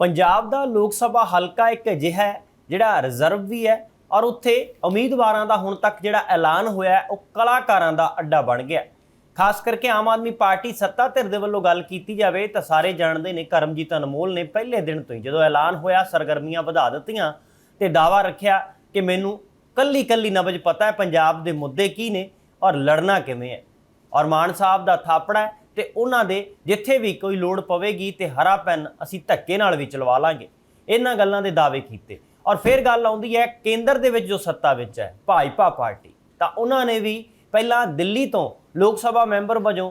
ਪੰਜਾਬ ਦਾ ਲੋਕ ਸਭਾ ਹਲਕਾ ਇੱਕ ਅਜਿਹਾ ਹੈ, ਜਿਹੜਾ ਰਿਜ਼ਰਵ ਵੀ ਹੈ ਔਰ ਉੱਥੇ ਉਮੀਦਵਾਰਾਂ ਦਾ ਹੁਣ ਤੱਕ ਜਿਹੜਾ ਐਲਾਨ ਹੋਇਆ ਉਹ ਕਲਾਕਾਰਾਂ ਦਾ ਅੱਡਾ ਬਣ ਗਿਆ। ਖਾਸ ਕਰਕੇ ਆਮ ਆਦਮੀ ਪਾਰਟੀ ਸੱਤਾ ਧਿਰ ਦੇ ਵੱਲੋਂ ਗੱਲ ਕੀਤੀ ਜਾਵੇ ਤਾਂ ਸਾਰੇ ਜਾਣਦੇ ਨੇ ਕਰਮਜੀਤ ਅਨਮੋਲ ਨੇ ਪਹਿਲੇ ਦਿਨ ਤੋਂ ਹੀ ਜਦੋਂ ਐਲਾਨ ਹੋਇਆ, ਸਰਗਰਮੀਆਂ ਵਧਾ ਦਿੱਤੀਆਂ ਤੇ ਦਾਵਾ ਰੱਖਿਆ ਕਿ ਮੈਨੂੰ ਕੱਲੀ ਕੱਲੀ ਨਬਜ ਪਤਾ ਹੈ ਪੰਜਾਬ ਦੇ ਮੁੱਦੇ ਕੀ ਨੇ ਔਰ ਲੜਨਾ ਕਿਵੇਂ ਹੈ। ਔਰ ਮਾਨ ਸਾਹਿਬ ਦਾ ਥਾਪੜਾ ਤੇ ਉਹਨਾਂ ਦੇ ਜਿੱਥੇ ਵੀ ਕੋਈ ਲੋੜ ਪਵੇਗੀ ਤੇ ਹਰਾ ਪੈਨ ਅਸੀਂ ਧੱਕੇ ਨਾਲ ਵੀ ਚਲਵਾ ਲਾਂਗੇ। ਇਹਨਾਂ ਗੱਲਾਂ ਦੇ ਦਾਅਵੇ ਕੀਤੇ। ਔਰ ਫਿਰ ਗੱਲ ਆਉਂਦੀ ਹੈ, ਕੇਂਦਰ ਦੇ ਵਿੱਚ ਜੋ ਸੱਤਾ ਵਿੱਚ ਹੈ, ਭਾਜਪਾ ਪਾਰਟੀ। ਤਾਂ ਉਹਨਾਂ ਨੇ ਵੀ ਪਹਿਲਾਂ ਦਿੱਲੀ ਤੋਂ ਲੋਕ ਸਭਾ ਮੈਂਬਰ ਵਜੋਂ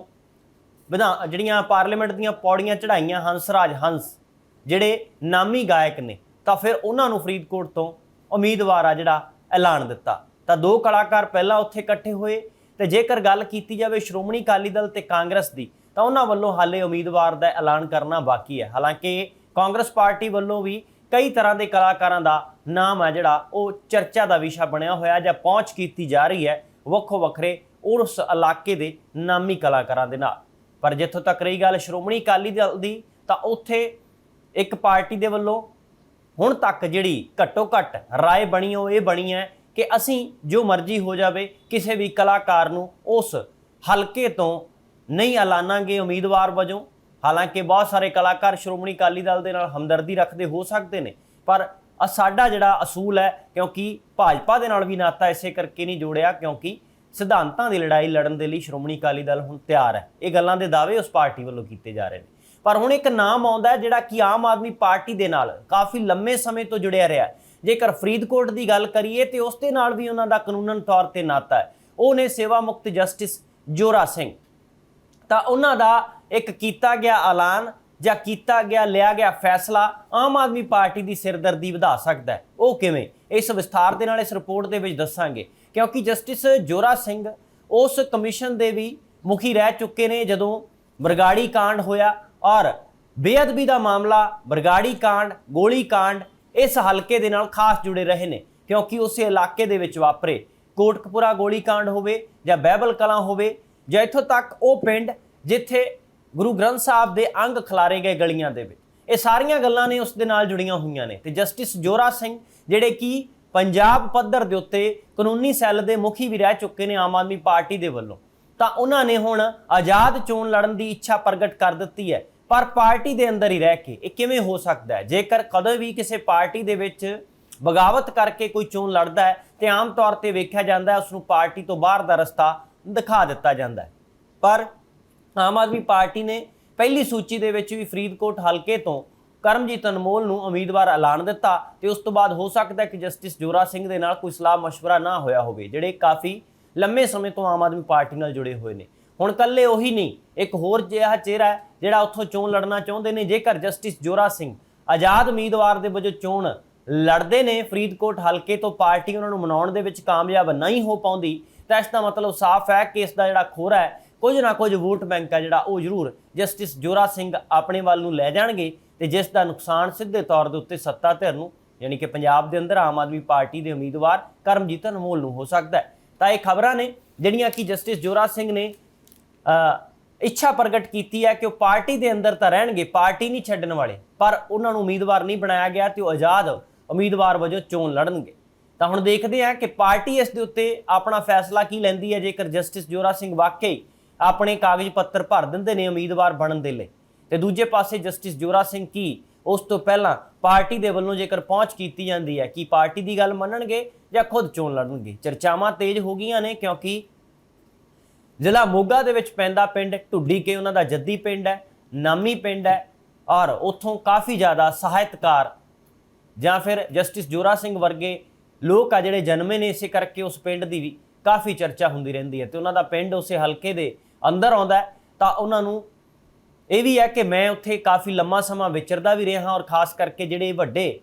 ਵਿਧਾਨ ਜਿਹੜੀਆਂ ਪਾਰਲੀਮੈਂਟ ਦੀਆਂ ਪੌੜੀਆਂ ਚੜਾਈਆਂ ਹੰਸਰਾਜ ਹੰਸ, ਜਿਹੜੇ ਨਾਮੀ ਗਾਇਕ ਨੇ, ਤਾਂ ਫਿਰ ਉਹਨਾਂ ਨੂੰ ਫਰੀਦਕੋਟ ਤੋਂ ਉਮੀਦਵਾਰ ਆ ਜਿਹੜਾ ਐਲਾਨ ਦਿੱਤਾ। ਤਾਂ ਦੋ ਕਲਾਕਾਰ ਪਹਿਲਾਂ ਉੱਥੇ ਇਕੱਠੇ ਹੋਏ ਤੇ ਜੇਕਰ ਗੱਲ ਕੀਤੀ ਜਾਵੇ ਸ਼੍ਰੋਮਣੀ ਅਕਾਲੀ ਦਲ ਤੇ ਕਾਂਗਰਸ ਦੀ ਤਾਂ ਉਹਨਾਂ ਵੱਲੋਂ ਹਾਲੇ ਉਮੀਦਵਾਰ ਦਾ ਐਲਾਨ ਕਰਨਾ ਬਾਕੀ ਹੈ। ਹਾਲਾਂਕਿ ਕਾਂਗਰਸ ਪਾਰਟੀ ਵੱਲੋਂ ਵੀ ਕਈ ਤਰ੍ਹਾਂ ਦੇ ਕਲਾਕਾਰਾਂ ਦਾ ਨਾਮ ਹੈ ਜਿਹੜਾ ਉਹ ਚਰਚਾ ਦਾ ਵਿਸ਼ਾ ਬਣਿਆ ਹੋਇਆ ਜਾਂ ਪਹੁੰਚ ਕੀਤੀ ਜਾ ਰਹੀ ਹੈ ਵੱਖੋ ਵੱਖਰੇ ਉਸ ਇਲਾਕੇ ਦੇ ਨਾਮੀ ਕਲਾਕਾਰਾਂ ਦੇ ਨਾਲ। ਪਰ ਜਿੱਥੋਂ ਤੱਕ ਰਹੀ ਗੱਲ ਸ਼੍ਰੋਮਣੀ ਅਕਾਲੀ ਦਲ ਦੀ, ਤਾਂ ਉੱਥੇ ਇੱਕ ਪਾਰਟੀ ਦੇ ਵੱਲੋਂ ਹੁਣ ਤੱਕ ਜਿਹੜੀ ਘੱਟੋ ਘੱਟ ਰਾਏ ਬਣੀ ਉਹ ਇਹ ਬਣੀ ਹੈ ਕਿ ਅਸੀਂ ਜੋ ਮਰਜ਼ੀ ਹੋ ਜਾਵੇ, ਕਿਸੇ ਵੀ ਕਲਾਕਾਰ ਨੂੰ ਉਸ ਹਲਕੇ ਤੋਂ ਨਹੀਂ ਐਲਾਨਾਂਗੇ ਉਮੀਦਵਾਰ ਵਜੋਂ। ਹਾਲਾਂਕਿ ਬਹੁਤ ਸਾਰੇ ਕਲਾਕਾਰ ਸ਼੍ਰੋਮਣੀ ਅਕਾਲੀ ਦਲ ਦੇ ਨਾਲ ਹਮਦਰਦੀ ਰੱਖਦੇ ਹੋ ਸਕਦੇ ਨੇ, ਪਰ ਸਾਡਾ ਜਿਹੜਾ ਅਸੂਲ ਹੈ, ਕਿਉਂਕਿ ਭਾਜਪਾ ਦੇ ਨਾਲ ਵੀ ਨਾਤਾ ਇਸੇ ਕਰਕੇ ਨਹੀਂ ਜੋੜਿਆ, ਕਿਉਂਕਿ ਸਿਧਾਂਤਾਂ ਦੀ ਲੜਾਈ ਲੜਨ ਦੇ ਲਈ ਸ਼੍ਰੋਮਣੀ ਅਕਾਲੀ ਦਲ ਹੁਣ ਤਿਆਰ ਹੈ। ਇਹ ਗੱਲਾਂ ਦੇ ਦਾਅਵੇ ਉਸ ਪਾਰਟੀ ਵੱਲੋਂ ਕੀਤੇ ਜਾ ਰਹੇ ਨੇ। ਪਰ ਹੁਣ ਇੱਕ ਨਾਮ ਆਉਂਦਾ ਹੈ, ਜਿਹੜਾ ਕਿ ਆਮ ਆਦਮੀ ਪਾਰਟੀ ਦੇ ਨਾਲ ਕਾਫੀ ਲੰਮੇ ਸਮੇਂ ਤੋਂ ਜੁੜਿਆ ਰਿਹਾ ਜੇਕਰ ਫਰੀਦਕੋਟ ਦੀ ਗੱਲ ਕਰੀਏ, ਤੇ ਉਸ ਦੇ ਨਾਲ ਵੀ ਉਹਨਾਂ ਦਾ ਕਾਨੂੰਨਨ ਤੌਰ ਤੇ ਨਾਤਾ ਹੈ। ਉਹ ਨੇ ਸੇਵਾ ਮੁਕਤ ਜਸਟਿਸ ਜੋਰਾ ਸਿੰਘ ਤਾਂ ਉਹਨਾਂ ਦਾ ਇੱਕ ਕੀਤਾ ਗਿਆ ਐਲਾਨ ਜਾਂ ਕੀਤਾ ਗਿਆ, ਲਿਆ ਗਿਆ ਫੈਸਲਾ ਆਮ ਆਦਮੀ ਪਾਰਟੀ ਦੀ ਸਿਰਦਰਦੀ ਵਧਾ ਸਕਦਾ ਹੈ। ਉਹ ਕਿਵੇਂ? ਇਸ ਵਿਸਥਾਰ ਦੇ ਨਾਲ ਇਸ ਰਿਪੋਰਟ ਦੇ ਵਿੱਚ ਦੱਸਾਂਗੇ। ਕਿਉਂਕਿ ਜਸਟਿਸ ਜੋਰਾ ਸਿੰਘ ਉਸ ਕਮਿਸ਼ਨ ਦੇ ਵੀ ਮੁਖੀ ਰਹਿ ਚੁੱਕੇ ਨੇ ਜਦੋਂ ਬਰਗਾੜੀ ਕਾਂਡ ਹੋਇਆ ਔਰ ਬੇਅਦਬੀ ਦਾ ਮਾਮਲਾ, ਬਰਗਾੜੀ ਕਾਂਡ, ਗੋਲੀ ਕਾਂਡ ਇਸ ਹਲਕੇ ਦੇ ਨਾਲ ਖਾਸ ਜੁੜੇ ਰਹੇ ਨੇ। ਕਿਉਂਕਿ ਉਸੇ ਇਲਾਕੇ ਦੇ ਵਿੱਚ ਵਾਪਰੇ। ਕੋਟਕਪੁਰਾ ਗੋਲੀ ਕਾਂਡ ਹੋਵੇ ਜਾਂ ਬਹਿਬਲ ਕਲਾਂ ਹੋਵੇ ਜਾਂ ਇੱਥੋਂ ਤੱਕ ਉਹ ਪਿੰਡ ਜਿੱਥੇ ਗੁਰੂ ਗ੍ਰੰਥ ਸਾਹਿਬ ਦੇ ਅੰਗ ਖਿਲਾਰੇ ਗਏ ਗਲੀਆਂ ਦੇ ਵਿੱਚ। ਇਹ ਸਾਰੀਆਂ ਗੱਲਾਂ ਨੇ ਉਸ ਦੇ ਨਾਲ ਜੁੜੀਆਂ ਹੋਈਆਂ ਨੇ ਤੇ ਜਸਟਿਸ ਜੋਰਾ ਸਿੰਘ, ਜਿਹੜੇ ਕਿ ਪੰਜਾਬ ਪੱਧਰ ਦੇ ਉੱਤੇ ਕਾਨੂੰਨੀ ਸੈੱਲ ਦੇ ਮੁਖੀ ਵੀ ਰਹਿ ਚੁੱਕੇ ਨੇ ਆਮ ਆਦਮੀ ਪਾਰਟੀ ਦੇ ਵੱਲੋਂ, ਤਾਂ ਉਹਨਾਂ ਨੇ ਹੁਣ ਆਜ਼ਾਦ ਚੋਣ ਲੜਨ ਦੀ ਇੱਛਾ ਪ੍ਰਗਟ ਕਰ ਦਿੱਤੀ ਹੈ। ਪਰ ਪਾਰਟੀ ਦੇ ਅੰਦਰ ਹੀ ਰਹਿ ਕੇ ਇਹ ਕਿਵੇਂ ਹੋ ਸਕਦਾ ਹੈ? ਜੇਕਰ ਕਦੇ ਵੀ ਕਿਸੇ ਪਾਰਟੀ ਦੇ ਵਿੱਚ ਬਗਾਵਤ ਕਰਕੇ ਕੋਈ ਚੋਣ ਲੜਦਾ ਹੈ ਤੇ ਆਮ ਤੌਰ ਤੇ ਵੇਖਿਆ ਜਾਂਦਾ ਹੈ ਉਸ ਨੂੰ ਪਾਰਟੀ ਤੋਂ ਬਾਹਰ ਦਾ ਰਸਤਾ ਦਿਖਾ ਦਿੱਤਾ ਜਾਂਦਾ ਹੈ। ਪਰ ਆਮ ਆਦਮੀ ਪਾਰਟੀ ਨੇ ਪਹਿਲੀ ਸੂਚੀ ਦੇ ਵਿੱਚ ਵੀ ਫਰੀਦਕੋਟ ਹਲਕੇ ਤੋਂ ਕਰਮਜੀਤ ਅਨਮੋਲ ਨੂੰ ਉਮੀਦਵਾਰ ਐਲਾਨ ਦਿੱਤਾ ਤੇ ਉਸ ਤੋਂ ਬਾਅਦ ਹੋ ਸਕਦਾ ਕਿ ਜਸਟਿਸ ਜੋਰਾ ਸਿੰਘ ਦੇ ਨਾਲ ਕੋਈ ਸਲਾਹ مشਵਰਾ ਨਾ ਹੋਇਆ ਹੋਵੇ, ਜਿਹੜੇ ਕਾਫੀ ਲੰਮੇ ਸਮੇਂ ਤੋਂ ਆਮ ਆਦਮੀ ਪਾਰਟੀ ਨਾਲ ਜੁੜੇ ਹੋਏ ਨੇ। ਹੁਣ ਕੱਲੇ ਉਹੀ ਨਹੀਂ, ਇੱਕ ਹੋਰ ਜਿਹਾ ਚਿਹਰਾ ਜਿਹੜਾ ਉੱਥੋਂ ਚੋਣ ਲੜਨਾ ਚਾਹੁੰਦੇ ਨੇ। ਜੇਕਰ ਜਸਟਿਸ ਜੋਰਾ ਸਿੰਘ ਆਜ਼ਾਦ ਉਮੀਦਵਾਰ ਦੇ ਵਜੋਂ ਚੋਣ ਲੜਦੇ ਨੇ, ਫਰੀਦਕੋਟ ਹਲਕੇ ਤੋਂ ਪਾਰਟੀ ਉਹਨਾਂ ਨੂੰ ਮਨਾਉਣ ਦੇ ਵਿੱਚ ਕਾਮਯਾਬ ਨਹੀਂ ਹੋ ਪਾਉਂਦੀ, ਤਾਂ ਇਸ ਦਾ ਮਤਲਬ ਸਾਫ਼ ਹੈ ਕਿ ਇਸ ਦਾ ਜਿਹੜਾ ਖੋਰਾ ਹੈ ਕੁਝ ਨਾ ਕੁਝ ਵੋਟ ਬੈਂਕ ਹੈ ਜਿਹੜਾ ਉਹ ਜ਼ਰੂਰ ਜਸਟਿਸ ਜੋਰਾ ਸਿੰਘ ਆਪਣੇ ਵੱਲ ਨੂੰ ਲੈ ਜਾਣਗੇ ਤੇ ਜਿਸ ਦਾ ਨੁਕਸਾਨ ਸਿੱਧੇ ਤੌਰ ਦੇ ਉੱਤੇ ਸੱਤਾ ਧਿਰ ਨੂੰ, ਯਾਨੀ ਕਿ ਪੰਜਾਬ ਦੇ ਅੰਦਰ ਆਮ ਆਦਮੀ ਪਾਰਟੀ ਦੇ ਉਮੀਦਵਾਰ ਕਰਮਜੀਤ ਅਨਮੋਲ ਨੂੰ ਹੋ ਸਕਦਾ ਹੈ। ਤਾਂ ਇਹ ਖਬਰਾਂ ਨੇ ਜਿਹੜੀਆਂ ਕਿ ਜਸਟਿਸ ਜੋਰਾ ਸਿੰਘ ਨੇ ਇੱਛਾ ਪ੍ਰਗਟ ਕੀਤੀ ਹੈ ਕਿ ਉਹ ਪਾਰਟੀ ਦੇ ਅੰਦਰ ਤਾਂ ਰਹਿਣਗੇ, ਪਾਰਟੀ ਨਹੀਂ ਛੱਡਣ ਵਾਲੇ, ਪਰ ਉਹਨਾਂ ਨੂੰ ਉਮੀਦਵਾਰ ਨਹੀਂ ਬਣਾਇਆ ਗਿਆ ਤੇ ਉਹ ਆਜ਼ਾਦ ਉਮੀਦਵਾਰ ਵਜੋਂ ਚੋਣ ਲੜਨਗੇ। ਤਾਂ ਹੁਣ ਦੇਖਦੇ ਹਾਂ ਕਿ ਪਾਰਟੀ ਇਸ ਦੇ ਉੱਤੇ ਆਪਣਾ ਫੈਸਲਾ ਕੀ ਲੈਂਦੀ ਹੈ, ਜੇਕਰ ਜਸਟਿਸ ਜੋਰਾ ਸਿੰਘ ਵਾਕਈ ਆਪਣੇ ਕਾਗਜ਼ ਪੱਤਰ ਭਰ ਦਿੰਦੇ ਨੇ ਉਮੀਦਵਾਰ ਬਣਨ ਦੇ ਲਈ। ਤੇ ਦੂਜੇ ਪਾਸੇ ਜਸਟਿਸ ਜੋਰਾ ਸਿੰਘ ਕੀ ਉਸ ਤੋਂ ਪਹਿਲਾਂ ਪਾਰਟੀ ਦੇ ਵੱਲੋਂ ਜੇਕਰ ਪਹੁੰਚ ਕੀਤੀ ਜਾਂਦੀ ਹੈ, ਕਿ ਪਾਰਟੀ ਦੀ ਗੱਲ ਮੰਨਣਗੇ ਜਾਂ ਖੁਦ ਚੋਣ ਲੜਨਗੇ? ਚਰਚਾਵਾਂ ਤੇਜ਼ ਹੋ ਗਈਆਂ ਨੇ ਕਿਉਂਕਿ ਜ਼ਿਲ੍ਹਾ ਮੋਗਾ ਦੇ ਵਿੱਚ ਪੈਂਦਾ ਪਿੰਡ, ਢੁੱਡੀ ਕੇ ਉਹਨਾਂ ਦਾ ਜੱਦੀ ਪਿੰਡ ਹੈ, ਨਾਮੀ ਪਿੰਡ ਹੈ ਔਰ ਉੱਥੋਂ ਕਾਫੀ ਜ਼ਿਆਦਾ ਸਾਹਿਤਕਾਰ ਜਾਂ ਫਿਰ ਜਸਟਿਸ ਜੋਰਾ ਸਿੰਘ ਵਰਗੇ ਲੋਕ ਆ ਜਿਹੜੇ ਜਨਮੇ ਨੇ ਇਸੇ ਕਰਕੇ ਉਸ ਪਿੰਡ ਦੀ ਵੀ ਕਾਫੀ ਚਰਚਾ ਹੁੰਦੀ ਰਹਿੰਦੀ ਹੈ ਤੇ ਉਹਨਾਂ ਦਾ ਪਿੰਡ ਉਸੇ ਹਲਕੇ ਦੇ ਅੰਦਰ ਆਉਂਦਾ ਤਾਂ ਉਹਨਾਂ ਨੂੰ ਇਹ ਵੀ ਹੈ ਕਿ ਮੈਂ ਉੱਥੇ ਕਾਫੀ ਲੰਮਾ ਸਮਾਂ ਵਿਚਰਦਾ ਵੀ ਰਿਹਾ ਔਰ ਖਾਸ ਕਰਕੇ ਜਿਹੜੇ ਵੱਡੇ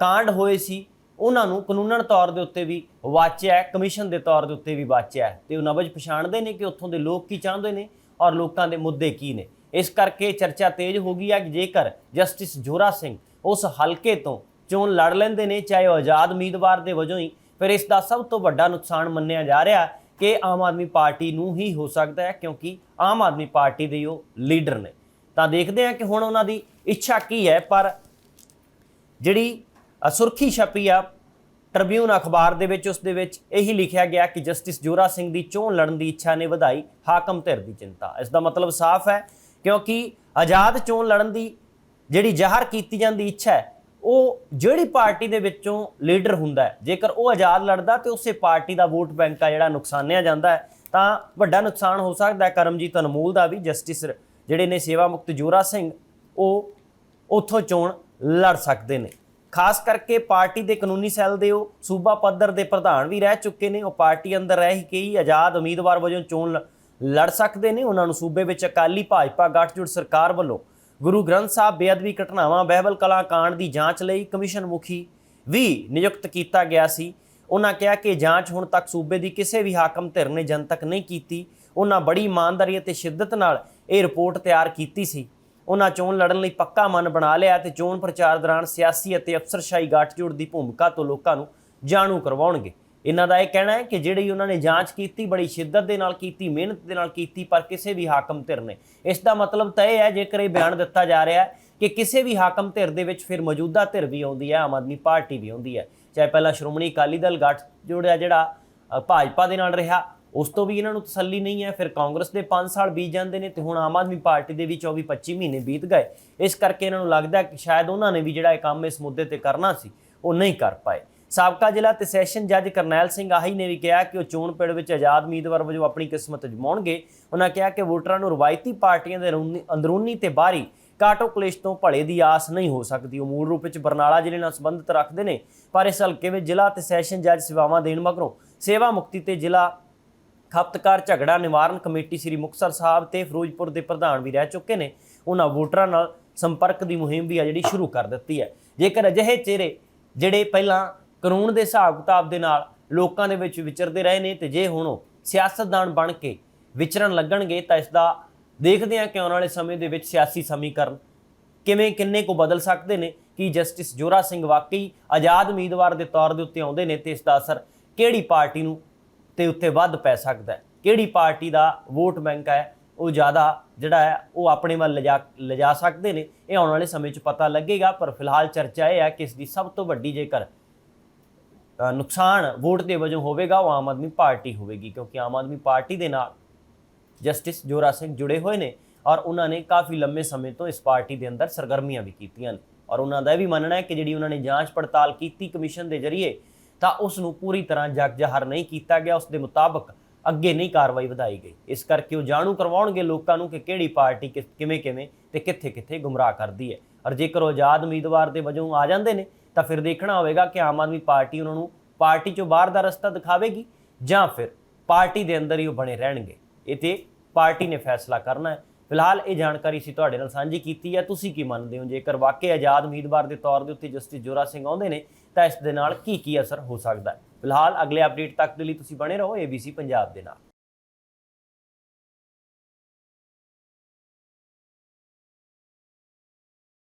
ਕਾਂਡ ਹੋਏ ਸੀ, ਉਹਨਾਂ ਨੂੰ ਕਾਨੂੰਨਨ ਤੌਰ ਦੇ ਉੱਤੇ ਵੀ ਵਾਚਿਆ ਕਮਿਸ਼ਨ ਦੇ ਤੌਰ ਦੇ ਉੱਤੇ ਵੀ ਵਾਚਿਆ ਹੈ। ਤੇ ਉਹ ਨਵਜ ਪਛਾਣਦੇ ਨੇ ਕਿ ਉੱਥੋਂ ਦੇ ਲੋਕ ਕੀ ਚਾਹੁੰਦੇ ਨੇ ਔਰ ਲੋਕਾਂ ਦੇ ਮੁੱਦੇ ਕੀ ਨੇ। ਇਸ ਕਰਕੇ ਚਰਚਾ ਤੇਜ਼ ਹੋ ਗਈ ਹੈ ਕਿ ਜੇਕਰ ਜਸਟਿਸ ਜੋਰਾ ਸਿੰਘ ਉਸ ਹਲਕੇ ਤੋਂ ਚੋਣ ਲੜ ਲੈਂਦੇ ਨੇ, ਚਾਹੇ ਉਹ ਆਜ਼ਾਦ ਉਮੀਦਵਾਰ ਦੇ ਵਜੋਂ ਹੀ, ਫਿਰ ਇਸ ਦਾ ਸਭ ਤੋਂ ਵੱਡਾ ਨੁਕਸਾਨ ਮੰਨਿਆ ਜਾ ਰਿਹਾ ਕਿ ਆਮ ਆਦਮੀ ਪਾਰਟੀ ਨੂੰ ਹੀ ਹੋ ਸਕਦਾ ਹੈ, ਕਿਉਂਕਿ ਆਮ ਆਦਮੀ ਪਾਰਟੀ ਦੇ ਉਹ ਲੀਡਰ ਨੇ। ਤਾਂ ਦੇਖਦੇ ਹਾਂ ਕਿ ਹੁਣ ਉਹਨਾਂ ਦੀ ਇੱਛਾ ਕੀ ਹੈ, ਪਰ ਜਿਹੜੀ ਸੁਰਖੀ ਛਪੀ ਆ, ਟ੍ਰਿਬਿਊਨ ਅਖਬਾਰ ਦੇ ਵਿੱਚ, ਉਸ ਦੇ ਵਿੱਚ ਇਹੀ ਲਿਖਿਆ ਗਿਆ ਕਿ ਜਸਟਿਸ ਜੋਰਾ ਸਿੰਘ ਦੀ ਚੋਣ ਲੜਨ ਦੀ ਇੱਛਾ ਨੇ ਵਧਾਈ, ਹਾਕਮ ਧਿਰ ਦੀ ਚਿੰਤਾ। ਇਸ ਦਾ ਮਤਲਬ ਸਾਫ਼ ਹੈ, ਕਿਉਂਕਿ ਆਜ਼ਾਦ ਚੋਣ ਲੜਨ ਦੀ ਜਿਹੜੀ ਜ਼ਾਹਰ ਕੀਤੀ ਜਾਂਦੀ ਇੱਛਾ ਹੈ ਉਹ ਜਿਹੜੀ ਪਾਰਟੀ ਦੇ ਵਿੱਚੋਂ ਲੀਡਰ ਹੁੰਦਾ ਹੈ, ਜੇਕਰ ਉਹ ਆਜ਼ਾਦ ਲੜਦਾ ਤੇ ਉਸੇ ਪਾਰਟੀ ਦਾ ਵੋਟ ਬੈਂਕ ਆ ਜਿਹੜਾ ਨੁਕਸਾਨਿਆ ਜਾਂਦਾ ਹੈ, ਤਾਂ ਵੱਡਾ ਨੁਕਸਾਨ ਹੋ ਸਕਦਾ ਹੈ। ਕਰਮਜੀਤ ਅਨਮੋਲ ਦਾ ਵੀ, ਜਸਟਿਸ ਜਿਹੜੇ ਨੇ ਸੇਵਾ ਮੁਕਤ ਜੋਰਾ ਸਿੰਘ, ਉਹ ਉੱਥੋਂ ਚੋਣ ਲੜ ਸਕਦੇ ਨੇ। ਖਾਸ ਕਰਕੇ ਪਾਰਟੀ ਦੇ ਕਾਨੂੰਨੀ ਸੈੱਲ ਦੇ ਉਹ ਸੂਬਾ ਪੱਧਰ ਦੇ ਪ੍ਰਧਾਨ ਵੀ ਰਹਿ ਚੁੱਕੇ ਨੇ, ਉਹ ਪਾਰਟੀ ਅੰਦਰ ਰਹਿ ਕੇ ਹੀ ਆਜ਼ਾਦ ਉਮੀਦਵਾਰ ਵਜੋਂ ਚੋਣ ਲ- ਲੜ ਸਕਦੇ ਨੇ। ਉਹਨਾਂ ਨੂੰ ਸੂਬੇ ਵਿੱਚ ਅਕਾਲੀ ਭਾਜਪਾ, ਗੱਠਜੋੜ ਸਰਕਾਰ ਵੱਲੋਂ ਗੁਰੂ ਗ੍ਰੰਥ ਸਾਹਿਬ ਬੇਅਦਬੀ ਘਟਨਾਵਾਂ, ਬਹਿਬਲ ਕਲਾ ਕਾਂਡ ਦੀ ਜਾਂਚ ਲਈ ਕਮਿਸ਼ਨ ਮੁਖੀ ਵੀ ਨਿਯੁਕਤ ਕੀਤਾ ਗਿਆ ਸੀ। ਉਹਨਾਂ ਕਿਹਾ ਕਿ ਜਾਂਚ ਹੁਣ ਤੱਕ ਸੂਬੇ ਦੀ ਕਿਸੇ ਵੀ ਹਾਕਮ ਧਿਰ ਨੇ ਜਨਤਕ ਨਹੀਂ ਕੀਤੀ। ਉਹਨਾਂ ਬੜੀ ਇਮਾਨਦਾਰੀ ਅਤੇ ਸ਼ਿੱਦਤ ਨਾਲ ਇਹ ਰਿਪੋਰਟ ਤਿਆਰ ਕੀਤੀ ਸੀ। ਉਹਨਾਂ ਚੋਣ ਲੜਨ ਲਈ ਪੱਕਾ ਮਨ ਬਣਾ ਲਿਆ ਤੇ ਚੋਣ ਪ੍ਰਚਾਰ ਦੌਰਾਨ ਸਿਆਸੀ ਅਤੇ ਅਫਸਰਸ਼ਾਹੀ ਗਾਠਜੋੜ ਦੀ ਭੂਮਿਕਾ ਤੋਂ ਲੋਕਾਂ ਨੂੰ ਜਾਣੂ ਕਰਵਾਉਣਗੇ। ਇਹਨਾਂ ਦਾ ਇਹ ਕਹਿਣਾ ਹੈ ਕਿ ਜਿਹੜੀ ਉਹਨਾਂ ਨੇ ਜਾਂਚ ਕੀਤੀ, ਬੜੀ ਸ਼ਿੱਦਤ ਦੇ ਨਾਲ ਕੀਤੀ, ਮਿਹਨਤ ਦੇ ਨਾਲ ਕੀਤੀ, ਪਰ ਕਿਸੇ ਵੀ ਹਾਕਮ ਧਿਰ ਨੇ। ਇਸ ਦਾ ਮਤਲਬ ਤਾਂ ਇਹ ਹੈ, ਜੇਕਰ ਇਹ ਬਿਆਨ ਦਿੱਤਾ ਜਾ ਰਿਹਾ ਹੈ ਕਿ ਕਿਸੇ ਵੀ ਹਾਕਮ ਧਿਰ ਦੇ ਵਿੱਚ ਫਿਰ ਮੌਜੂਦਾ ਧਿਰ ਵੀ ਆਉਂਦੀ ਹੈ, ਆਮ ਆਦਮੀ ਪਾਰਟੀ ਵੀ ਆਉਂਦੀ ਹੈ। ਚਾਹੇ ਪਹਿਲਾਂ ਸ਼੍ਰੋਮਣੀ ਅਕਾਲੀ ਦਲ ਗੱਠ ਜੋੜਿਆ ਜਿਹੜਾ ਭਾਜਪਾ ਦੇ ਨਾਲ ਰਿਹਾ, ਉਸ ਤੋਂ ਵੀ ਇਹਨਾਂ ਨੂੰ ਤਸੱਲੀ ਨਹੀਂ ਹੈ, ਫਿਰ ਕਾਂਗਰਸ ਦੇ 5 ਸਾਲ ਬੀਤ ਜਾਂਦੇ ਨੇ ਤੇ ਹੁਣ ਆਮ ਆਦਮੀ ਪਾਰਟੀ ਦੇ ਵੀ 24 25 ਮਹੀਨੇ ਬੀਤ ਗਏ। ਇਸ ਕਰਕੇ ਇਹਨਾਂ ਨੂੰ ਲੱਗਦਾ ਕਿ ਸ਼ਾਇਦ ਉਹਨਾਂ ਨੇ ਵੀ ਜਿਹੜਾ ਇਹ ਕੰਮ ਇਸ ਮੁੱਦੇ ਤੇ ਕਰਨਾ ਸੀ, ਉਹ ਨਹੀਂ ਕਰ ਪਾਏ। ਸਾਬਕਾ ਜ਼ਿਲ੍ਹਾ ਤੇ ਸੈਸ਼ਨ ਜੱਜ ਕਰਨੈਲ ਸਿੰਘ ਆਹੀ ਨੇ ਵੀ ਕਿਹਾ ਕਿ ਉਹ ਚੋਣ ਪਿੜ ਵਿੱਚ ਆਜ਼ਾਦ ਉਮੀਦਵਾਰ ਵਜੋਂ ਆਪਣੀ ਕਿਸਮਤ ਅਜਮਾਉਣਗੇ ਉਹਨਾਂ ਕਿਹਾ ਕਿ ਵੋਟਰਾਂ ਨੂੰ ਰਵਾਇਤੀ ਪਾਰਟੀਆਂ ਦੇ ਅੰਦਰੂਨੀ- ਅੰਦਰੂਨੀ ਤੇ ਬਾਹਰੀ ਕਾਟੋ ਕਲੇਸ਼ ਤੋਂ ਭਲੇ ਦੀ ਆਸ ਨਹੀਂ ਹੋ ਸਕਦੀ। ਉਹ ਮੂਲ ਰੂਪ ਵਿੱਚ ਬਰਨਾਲਾ ਜ਼ਿਲ੍ਹੇ ਨਾਲ ਸੰਬੰਧਿਤ ਰੱਖਦੇ ਨੇ, ਪਰ ਇਸ ਹਲਕੇ ਵਿੱਚ ਜ਼ਿਲ੍ਹਾ ਤੇ ਸੈਸ਼ਨ ਜੱਜ ਸੇਵਾਵਾਂ ਦੇਣ ਮਗਰੋਂ ਸੇਵਾ ਮੁਕਤੀ ਤੇ ਜ਼ਿਲ੍ਹਾ ਖਪਤਕਾਰ ਝਗੜਾ ਨਿਵਾਰਨ ਕਮੇਟੀ ਸ੍ਰੀ ਮੁਕਤਸਰ ਸਾਹਿਬ ਤੇ ਫਿਰੋਜ਼ਪੁਰ ਦੇ ਪ੍ਰਧਾਨ ਵੀ ਰਹਿ ਚੁੱਕੇ ਨੇ। ਉਹਨਾਂ ਵੋਟਰਾਂ ਨਾਲ ਸੰਪਰਕ ਦੀ ਮੁਹਿੰਮ ਵੀ ਆ ਜਿਹੜੀ ਸ਼ੁਰੂ ਕਰ ਦਿੱਤੀ ਹੈ। ਜੇਕਰ ਅਜਿਹੇ ਚਿਹਰੇ ਜਿਹੜੇ ਪਹਿਲਾਂ ਕਾਨੂੰਨ ਦੇ ਹਿਸਾਬ ਕਿਤਾਬ ਦੇ ਨਾਲ ਲੋਕਾਂ ਦੇ ਵਿੱਚ ਵਿਚਰਦੇ ਰਹੇ ਨੇ ਤੇ ਜੇ ਹੁਣ ਉਹ ਸਿਆਸਤਦਾਨ ਬਣ ਕੇ ਵਿਚਰਨ ਲੱਗਣਗੇ ਤਾਂ ਇਸ ਦਾ ਦੇਖਦੇ ਹਾਂ ਕਿ ਆਉਣ ਵਾਲੇ ਸਮੇਂ ਦੇ ਵਿੱਚ ਸਿਆਸੀ ਸਮੀਕਰਨ ਕਿਵੇਂ ਕਿੰਨੇ ਕੋ ਬਦਲ ਸਕਦੇ ਨੇ, ਕਿ ਜਸਟਿਸ ਜੋਰਾ ਸਿੰਘ ਵਾਕਈ ਆਜ਼ਾਦ ਉਮੀਦਵਾਰ ਦੇ ਤੌਰ ਦੇ ਉੱਤੇ ਆਉਂਦੇ ਨੇ ਤੇ ਇਸ ਦਾ ਅਸਰ ਕਿਹੜੀ ਪਾਰਟੀ ਨੂੰ ਤੇ ਉੱਤੇ ਵੱਧ ਪੈ ਸਕਦਾ ਹੈ? ਕਿਹੜੀ ਪਾਰਟੀ ਦਾ ਵੋਟ ਬੈਂਕ ਹੈ, ਉਹ ਜ਼ਿਆਦਾ ਜਿਹੜਾ ਹੈ, ਉਹ ਆਪਣੇ ਵੱਲ ਲਿਜਾ ਲਿਜਾ ਸਕਦੇ ਨੇ, ਇਹ ਆਉਣ ਵਾਲੇ ਸਮੇਂ 'ਚ ਪਤਾ ਲੱਗੇਗਾ, ਪਰ ਫਿਲਹਾਲ ਚਰਚਾ ਇਹ ਹੈ ਕਿ ਇਸ ਦੀ ਸਭ ਤੋਂ ਵੱਡੀ ਜੇਕਰ ਨੁਕਸਾਨ ਵੋਟ ਦੇ ਵਜੋਂ ਹੋਵੇਗਾ, ਉਹ ਆਮ ਆਦਮੀ ਪਾਰਟੀ ਹੋਵੇਗੀ, ਕਿਉਂਕਿ ਆਮ ਆਦਮੀ ਪਾਰਟੀ ਦੇ ਨਾਲ ਜਸਟਿਸ ਜੋਰਾ ਸਿੰਘ ਜੁੜੇ ਹੋਏ ਨੇ ਔਰ ਉਹਨਾਂ ਨੇ ਕਾਫੀ ਲੰਮੇ ਸਮੇਂ ਤੋਂ ਇਸ ਪਾਰਟੀ ਦੇ ਅੰਦਰ ਸਰਗਰਮੀਆਂ ਵੀ ਕੀਤੀਆਂ ਨੇ। ਔਰ ਉਹਨਾਂ ਦਾ ਇਹ ਵੀ ਮੰਨਣਾ ਹੈ ਕਿ ਜਿਹੜੀ ਉਹਨਾਂ ਨੇ ਜਾਂਚ ਪੜਤਾਲ ਕੀਤੀ ਕਮਿਸ਼ਨ ਦੇ ਜ਼ਰੀਏ, ਤਾਂ ਉਸ ਨੂੰ ਪੂਰੀ ਤਰ੍ਹਾਂ ਜਗ ਜਹਰ ਨਹੀਂ ਕੀਤਾ ਗਿਆ ਉਸ ਦੇ ਮੁਤਾਬਕ ਅੱਗੇ ਨਹੀਂ ਕਾਰਵਾਈ ਵਧਾਈ ਗਈ। ਇਸ ਕਰਕੇ ਉਹ ਜਾਣੂ ਕਰਵਾਉਣਗੇ ਲੋਕਾਂ ਨੂੰ ਕਿ ਕਿਹੜੀ ਪਾਰਟੀ ਕਿਸ- ਕਿਵੇਂ ਕਿਵੇਂ ਤੇ ਕਿੱਥੇ ਕਿੱਥੇ ਗੁੰਮਰਾਹ ਕਰਦੀ ਹੈ। ਔਰ ਜੇਕਰ ਉਹ ਆਜ਼ਾਦ ਉਮੀਦਵਾਰ ਦੇ ਵਜੋਂ ਆ ਜਾਂਦੇ ਨੇ ਤਾਂ ਫਿਰ ਦੇਖਣਾ ਹੋਵੇਗਾ ਕਿ ਆਮ ਆਦਮੀ ਪਾਰਟੀ ਉਹਨਾਂ ਨੂੰ ਪਾਰਟੀ ਚੋਂ ਬਾਹਰ ਦਾ ਰਸਤਾ ਦਿਖਾਵੇਗੀ ਜਾਂ ਫਿਰ ਪਾਰਟੀ ਦੇ ਅੰਦਰ ਹੀ ਉਹ ਬਣੇ ਰਹਿਣਗੇ। ਇਹ ਤੇ ਪਾਰਟੀ ਨੇ ਫੈਸਲਾ ਕਰਨਾ ਹੈ। ਫਿਲਹਾਲ ਇਹ ਜਾਣਕਾਰੀ ਸੀ ਤੁਹਾਡੇ ਨਾਲ ਸਾਂਝੀ ਕੀਤੀ ਹੈ। ਤੁਸੀਂ ਕੀ ਮੰਨਦੇ ਹੋ? ਜੇਕਰ ਵਾਕਈ ਆਜ਼ਾਦ ਉਮੀਦਵਾਰ ਦੇ ਤੌਰ ਦੇ ਉੱਤੇ ਜਸਟਿਸ ਜੋਰਾ ਸਿੰਘ ਆਉਂਦੇ ਨੇ, ਤਾਂ ਇਸ ਦੇ ਨਾਲ ਕੀ ਕੀ ਅਸਰ ਹੋ ਸਕਦਾ ਹੈ? ਫਿਲਹਾਲ ਅਗਲੇ ਅਪਡੇਟ ਤੱਕ ਦੇ ਲਈ ਤੁਸੀਂ ਬਣੇ ਰਹੋ ABC ਪੰਜਾਬ ਦੇ ਨਾਲ।